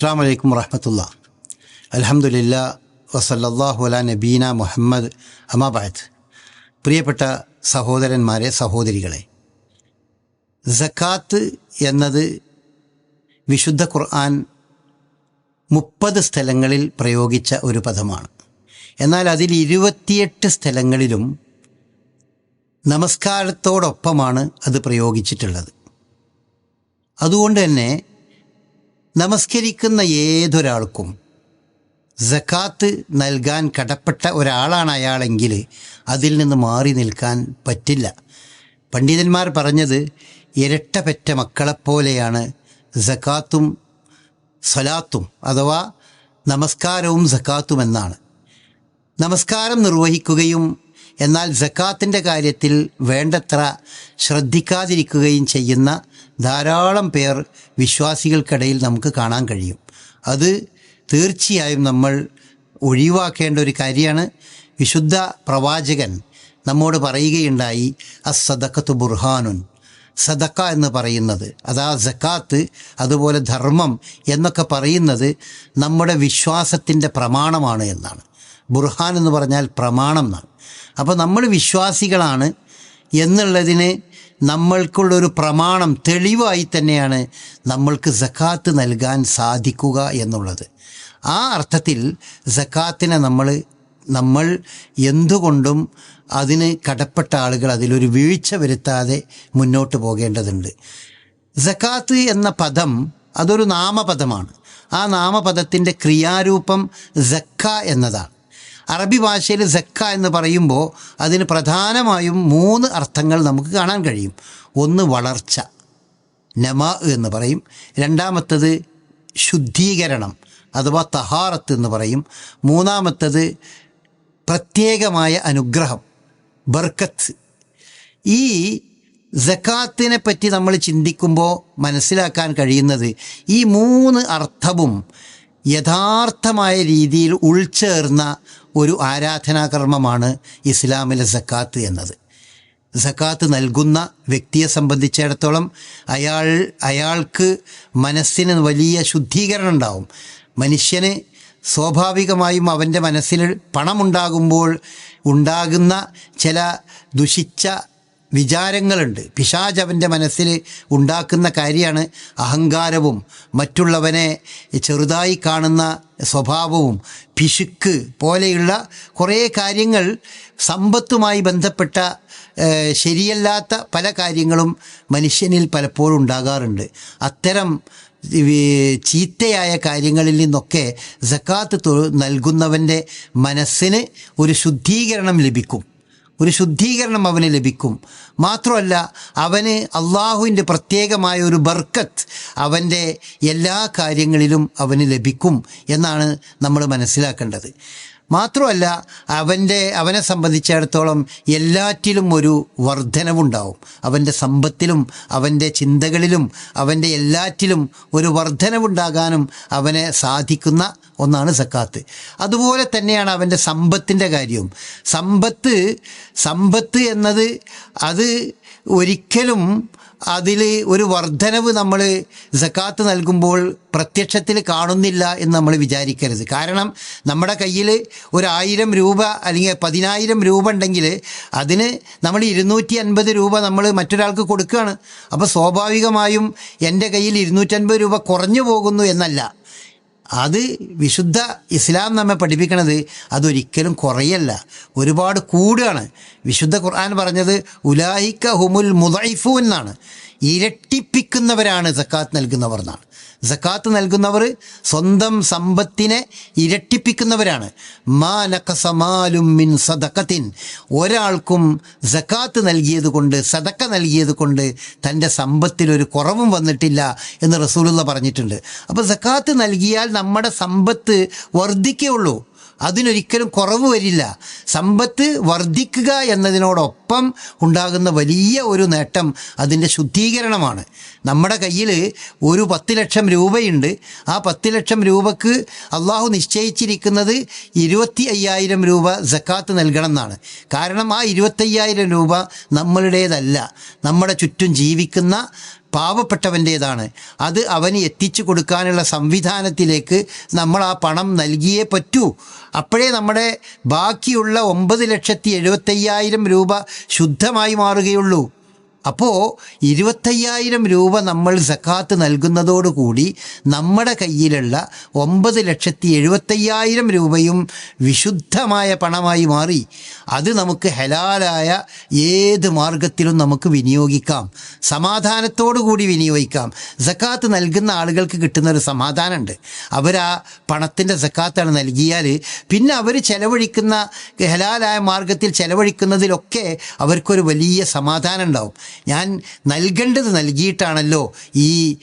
അസ്സാം വലൈക്കും വറഹമത്തുള്ള. അലഹമുല്ല വസല്ലാഹു അല നബീന മുഹമ്മദ് അമാബാദ് പ്രിയപ്പെട്ട സഹോദരന്മാരെ സഹോദരികളെ സക്കാത്ത് എന്നത് വിശുദ്ധ ഖുർആൻ മുപ്പത് സ്ഥലങ്ങളിൽ പ്രയോഗിച്ച ഒരു പദമാണ്. എന്നാൽ അതിൽ ഇരുപത്തിയെട്ട് സ്ഥലങ്ങളിലും നമസ്കാരത്തോടൊപ്പമാണ് അത് പ്രയോഗിച്ചിട്ടുള്ളത്. അതുകൊണ്ട് തന്നെ നമസ്കരിക്കുന്ന ഏതൊരാൾക്കും ജക്കാത്ത് നൽകാൻ കടപ്പെട്ട ഒരാളാണ് അയാളെങ്കിൽ അതിൽ നിന്ന് മാറി നിൽക്കാൻ പറ്റില്ല. പണ്ഡിതന്മാർ പറഞ്ഞത് ഇരട്ട പെറ്റ മക്കളെപ്പോലെയാണ് ജക്കാത്തും സ്വലാത്തും അഥവാ നമസ്കാരവും ജക്കാത്തും എന്നാണ്. നമസ്കാരം നിർവഹിക്കുകയും എന്നാൽ ജക്കാത്തിന്റെ കാര്യത്തിൽ വേണ്ടത്ര ശ്രദ്ധിക്കാതിരിക്കുകയും ചെയ്യുന്ന ധാരാളം പേർ വിശ്വാസികൾക്കിടയിൽ നമുക്ക് കാണാൻ കഴിയും. അത് തീർച്ചയായും നമ്മൾ ഒഴിവാക്കേണ്ട ഒരു കാര്യമാണ്. വിശുദ്ധ പ്രവാചകൻ നമ്മോട് പറയുകയുണ്ടായി അസദക്കത്ത് ബുർഹാനുൻ. സദക്ക എന്ന് പറയുന്നത് അതാ സക്കാത്ത് അതുപോലെ ധർമ്മം എന്നൊക്കെ പറയുന്നത് നമ്മുടെ വിശ്വാസത്തിന്റെ പ്രമാണമാണ് എന്നാണ്. ബുർഹാൻ എന്ന് പറഞ്ഞാൽ പ്രമാണം എന്നാണ്. അപ്പോൾ നമ്മൾ വിശ്വാസികളാണ് എന്നുള്ളതിന് നമ്മൾക്കുള്ളൊരു പ്രമാണം തെളിവായി തന്നെയാണ് നമ്മൾക്ക് സക്കാത്ത് നൽകാൻ സാധിക്കുക എന്നുള്ളത്. ആ അർത്ഥത്തിൽ സക്കാത്തിനെ നമ്മൾ നമ്മൾ എന്തുകൊണ്ടും അതിന് കടപ്പെട്ട ആളുകൾ അതിലൊരു വീഴ്ച വരുത്താതെ മുന്നോട്ട് പോകേണ്ടതുണ്ട്. സക്കാത്ത് എന്ന പദം അതൊരു നാമപദമാണ്. ആ നാമപദത്തിന്റെ ക്രിയാരൂപം സക്ക എന്നതാണ്. അറബി ഭാഷയിൽ സക്ക എന്ന് പറയുമ്പോൾ അതിന് പ്രധാനമായും മൂന്ന് അർത്ഥങ്ങൾ നമുക്ക് കാണാൻ കഴിയും. ഒന്ന് വളർച്ച നമ എന്ന് പറയും. രണ്ടാമത്തത് ശുദ്ധീകരണം അഥവാ തഹാറത്ത് എന്ന് പറയും. മൂന്നാമത്തത് പ്രത്യേകമായ അനുഗ്രഹം ബർക്കത്ത്. ഈ ജക്കാത്തിനെ പറ്റി നമ്മൾ ചിന്തിക്കുമ്പോൾ മനസ്സിലാക്കാൻ കഴിയുന്നത് ഈ മൂന്ന് അർത്ഥവും യഥാർത്ഥമായ രീതിയിൽ ഉൾച്ചേർന്ന ഒരു ആരാധനാകർമ്മമാണ് ഇസ്ലാമിലെ സക്കാത്ത് എന്നത്. സക്കാത്ത് നൽകുന്ന വ്യക്തിയെ സംബന്ധിച്ചിടത്തോളം അയാൾ അയാൾക്ക് മനസ്സിന് വലിയ ശുദ്ധീകരണം ഉണ്ടാവും. മനുഷ്യന് സ്വാഭാവികമായും അവന്റെ മനസ്സിൽ പണമുണ്ടാകുമ്പോൾ ഉണ്ടാകുന്ന ചില ദുഷിച്ച വിചാരങ്ങളുണ്ട്. പിശാജ് അവന്റെ മനസ്സിൽ ഉണ്ടാക്കുന്ന കാര്യമാണ് അഹങ്കാരവും മറ്റുള്ളവനെ ചെറുതായി കാണുന്ന സ്വഭാവവും പിശുക്ക് പോലെയുള്ള കുറേ കാര്യങ്ങൾ സമ്പത്തുമായി ബന്ധപ്പെട്ട ശരിയല്ലാത്ത പല കാര്യങ്ങളും മനുഷ്യനിൽ പലപ്പോഴും ഉണ്ടാകാറുണ്ട്. അത്തരം ചീത്തയായ കാര്യങ്ങളിൽ നിന്നൊക്കെ സക്കാത്ത് നൽകുന്നവന്റെ മനസ്സിന് ഒരു ശുദ്ധീകരണം ലഭിക്കും. ഒരു ശുദ്ധീകരണം അവന് ലഭിക്കും. മാത്രമല്ല അവന് അള്ളാഹുവിന്റെ പ്രത്യേകമായ ഒരു ബർക്കത്ത് അവന്റെ എല്ലാ കാര്യങ്ങളിലും അവന് ലഭിക്കും എന്നാണ് നമ്മൾ മനസ്സിലാക്കേണ്ടത്. മാത്രമല്ല അവന്റെ അവനെ സംബന്ധിച്ചിടത്തോളം എല്ലാറ്റിലും ഒരു വർധനവുണ്ടാവും. അവന്റെ സമ്പത്തിലും അവന്റെ ചിന്തകളിലും അവന്റെ എല്ലാറ്റിലും ഒരു വർധനവുണ്ടാകാനും അവനെ സാധിക്കുന്ന ഒന്നാണ് സക്കാത്ത്. അതുപോലെ തന്നെയാണ് അവന്റെ സമ്പത്തിന്റെ കാര്യവും സമ്പത്ത് സമ്പത്ത് എന്നത് അത് ഒരിക്കലും അതിൽ ഒരു വർധനവ് നമ്മൾ സക്കാത്ത് നൽകുമ്പോൾ പ്രത്യക്ഷത്തിൽ കാണുന്നില്ല എന്ന് നമ്മൾ വിചാരിക്കരുത്. കാരണം നമ്മുടെ കയ്യിൽ ഒരായിരം രൂപ അല്ലെങ്കിൽ പതിനായിരം രൂപ ഉണ്ടെങ്കിൽ അതിന് നമ്മൾ ഇരുന്നൂറ്റി അൻപത് രൂപ നമ്മൾ മറ്റൊരാൾക്ക് കൊടുക്കുകയാണ് അപ്പോൾ സ്വാഭാവികമായും എന്റെ കയ്യിൽ ഇരുന്നൂറ്റൻപത് രൂപ കുറഞ്ഞു പോകുന്നു എന്നല്ല. അത് വിശുദ്ധ ഇസ്ലാം നമ്മെ പഠിപ്പിക്കണത് അതൊരിക്കലും കുറയല്ല. ഒരുപാട് കൂടുകയാണ്. വിശുദ്ധ ഖുർആൻ പറഞ്ഞത് ഉലാഹിക്ക ഹുമുൽ മുദൈഫു എന്നാണ്. ഇരട്ടിപ്പിക്കുന്നവരാണ് സക്കാത്ത് നൽകുന്നവർ എന്നാണ്. സക്കാത്ത് നൽകുന്നവർ സ്വന്തം സമ്പത്തിനെ ഇരട്ടിപ്പിക്കുന്നവരാണ്. മാ നക്കസമാലും മിൻ സദക്കത്തിൻ ഒരാൾക്കും സക്കാത്ത് നൽകിയത് കൊണ്ട് സദക്ക നൽകിയത് കൊണ്ട് തന്റെ സമ്പത്തിലൊരു കുറവും വന്നിട്ടില്ല എന്ന് റസൂലുള്ള പറഞ്ഞിട്ടുണ്ട്. അപ്പോൾ സക്കാത്ത് നൽകിയാൽ നമ്മുടെ സമ്പത്ത് വർദ്ധിക്കുകയുള്ളൂ അതിനൊരിക്കലും കുറവ് വരില്ല. സമ്പത്ത് വർദ്ധിക്കുക എന്നതിനോടൊപ്പം അതിനോടൊപ്പം ഉണ്ടാകുന്ന വലിയ ഒരു നേട്ടം അതിന്റെ ശുദ്ധീകരണമാണ്. നമ്മുടെ കയ്യിൽ ഒരു പത്ത് ലക്ഷം രൂപയുണ്ട്. ആ പത്ത് ലക്ഷം രൂപക്ക് അള്ളാഹു നിശ്ചയിച്ചിരിക്കുന്നത് ഇരുപത്തി അയ്യായിരം രൂപ ജക്കാത്ത് നൽകണം എന്നാണ്. കാരണം ആ ഇരുപത്തയ്യായിരം രൂപ നമ്മളുടേതല്ല. നമ്മുടെ ചുറ്റും ജീവിക്കുന്ന പാവപ്പെട്ടവന്റേതാണ് അത് അവന് എത്തിച്ചു കൊടുക്കാനുള്ള സംവിധാനത്തിലേക്ക് നമ്മൾ ആ പണം നൽകിയേ പറ്റൂ. അപ്പോഴേ നമ്മുടെ ബാക്കിയുള്ള ഒമ്പത് ലക്ഷത്തി എഴുപത്തയ്യായിരം രൂപ ശുദ്ധമായി മാറുകയുള്ളൂ. അപ്പോൾ ഇരുപത്തയ്യായിരം രൂപ നമ്മൾ സക്കാത്ത് നൽകുന്നതോടുകൂടി നമ്മുടെ കയ്യിലുള്ള ഒമ്പത് ലക്ഷത്തി എഴുപത്തയ്യായിരം രൂപയും വിശുദ്ധമായ പണമായി മാറി. അത് നമുക്ക് ഹലാലായ ഏത് മാർഗത്തിലും നമുക്ക് വിനിയോഗിക്കാം. സമാധാനത്തോടു കൂടി വിനിയോഗിക്കാം. സക്കാത്ത് നൽകുന്ന ആളുകൾക്ക് കിട്ടുന്ന ഒരു സമാധാനമുണ്ട്. അവർ ആ പണത്തിന്റെ സക്കാത്താണ് നൽകിയാൽ പിന്നെ അവർ ചെലവഴിക്കുന്ന ഹലാലായ മാർഗത്തിൽ ചെലവഴിക്കുന്നതിലൊക്കെ അവർക്കൊരു വലിയ സമാധാനം ഉണ്ടാവും ഞാൻ നൽകേണ്ടത് നൽകിയിട്ടാണല്ലോ ഈ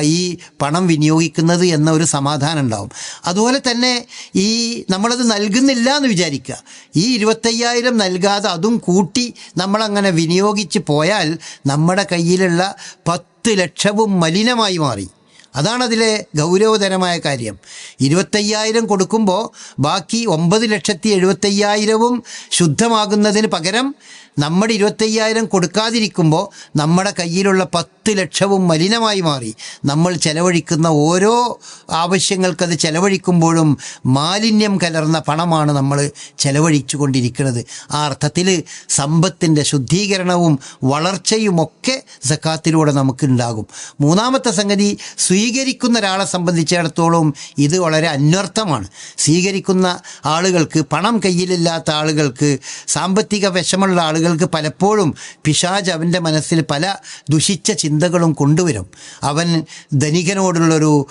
ഈ പണം വിനിയോഗിക്കുന്നത് എന്ന ഒരു സമാധാനം ഉണ്ടാവും. അതുപോലെ തന്നെ ഈ നമ്മളത് നൽകുന്നില്ല എന്ന് വിചാരിക്കുക. ഈ ഇരുപത്തയ്യായിരം നൽകാതെ അതും കൂട്ടി നമ്മളങ്ങനെ വിനിയോഗിച്ച് പോയാൽ നമ്മുടെ കയ്യിലുള്ള പത്ത് ലക്ഷവും മലിനമായി മാറി. അതാണ് അതിലെ ഗൗരവതരമായ കാര്യം. ഇരുപത്തയ്യായിരം കൊടുക്കുമ്പോൾ ബാക്കി ഒമ്പത് ലക്ഷത്തി എഴുപത്തയ്യായിരവും ശുദ്ധമാകുന്നതിന് പകരം നമ്മുടെ ഇരുപത്തയ്യായിരം കൊടുക്കാതിരിക്കുമ്പോൾ നമ്മുടെ കയ്യിലുള്ള പത്ത് ലക്ഷവും മലിനമായി മാറി. നമ്മൾ ചെലവഴിക്കുന്ന ഓരോ ആവശ്യങ്ങൾക്കത് ചെലവഴിക്കുമ്പോഴും മാലിന്യം കലർന്ന പണമാണ് നമ്മൾ ചെലവഴിച്ചു കൊണ്ടിരിക്കുന്നത് ആ അർത്ഥത്തിൽ സമ്പത്തിന്റെ ശുദ്ധീകരണവും വളർച്ചയുമൊക്കെ സക്കാത്തിലൂടെ നമുക്കുണ്ടാകും. മൂന്നാമത്തെ സംഗതി സ്വീകരിക്കുന്ന ഒരാളെ സംബന്ധിച്ചിടത്തോളം ഇത് വളരെ അന്വർത്ഥമാണ്. സ്വീകരിക്കുന്ന ആളുകൾക്ക് പണം കയ്യിലില്ലാത്ത ആളുകൾക്ക് സാമ്പത്തിക വിഷമുള്ള ആളുകൾക്ക് പലപ്പോഴും പിശാജ് അവന്റെ മനസ്സിൽ പല ദുഷിച്ച ചിന്തകളും കൊണ്ടുവരും. അവൻ ധനികനോടുള്ളൊരു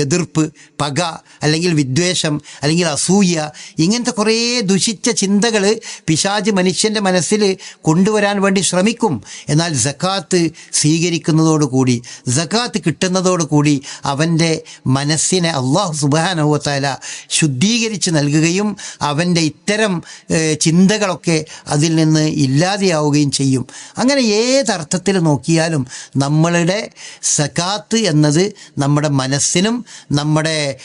എതിർപ്പ് പക അല്ലെങ്കിൽ വിദ്വേഷം അല്ലെങ്കിൽ അസൂയ ഇങ്ങനത്തെ കുറേ ദുഷിച്ച ചിന്തകൾ പിശാജ് മനുഷ്യന്റെ മനസ്സിൽ കൊണ്ടുവരാൻ വേണ്ടി ശ്രമിക്കും. എന്നാൽ ജക്കാത്ത് സ്വീകരിക്കുന്നതോടുകൂടി ജക്കാത്ത് കിട്ടുന്നതോടുകൂടി അവന്റെ മനസ്സിനെ അള്ളാഹു സുബാനുവത്താല ശുദ്ധീകരിച്ച് നൽകുകയും അവന്റെ ഇത്തരം ചിന്തകളൊക്കെ അതിൽ നിന്ന് ഇല്ലാതെയാവുകയും ചെയ്യും. അങ്ങനെ ഏതർത്ഥത്തിൽ നോക്കിയാലും നമ്മളുടെ സക്കാത്ത് എന്നത് നമ്മുടെ മനസ്സിനും നമ്മുടെ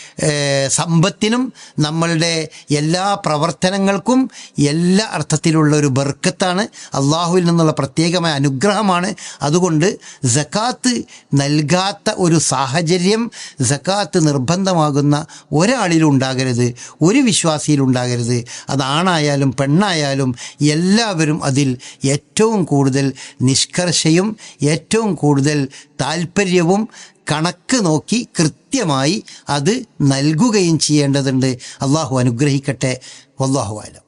സമ്പത്തിനും നമ്മളുടെ എല്ലാ പ്രവർത്തനങ്ങൾക്കും എല്ലാ അർത്ഥത്തിലുള്ള ഒരു ബർക്കത്താണ്. അള്ളാഹുവിൽ നിന്നുള്ള പ്രത്യേകമായ അനുഗ്രഹമാണ്. അതുകൊണ്ട് സക്കാത്ത് നൽകാത്ത ഒരു സാഹചര്യം സക്കാത്ത് നിർബന്ധമാകുന്ന ഒരാളിലും ഉണ്ടാകരുത്. ഒരു വിശ്വാസിയിലുണ്ടാകരുത് അതാണായാലും പെണ്ണായാലും എല്ലാവരും അതിൽ ഏറ്റവും കൂടുതൽ നിഷ്കർഷയും ഏറ്റവും കൂടുതൽ താല്പര്യവും കണക്ക് നോക്കി കൃത്യമായി അത് നൽകുകയും ചെയ്യേണ്ടതുണ്ട്. അള്ളാഹു അനുഗ്രഹിക്കട്ടെ. വല്ലാഹു ആലം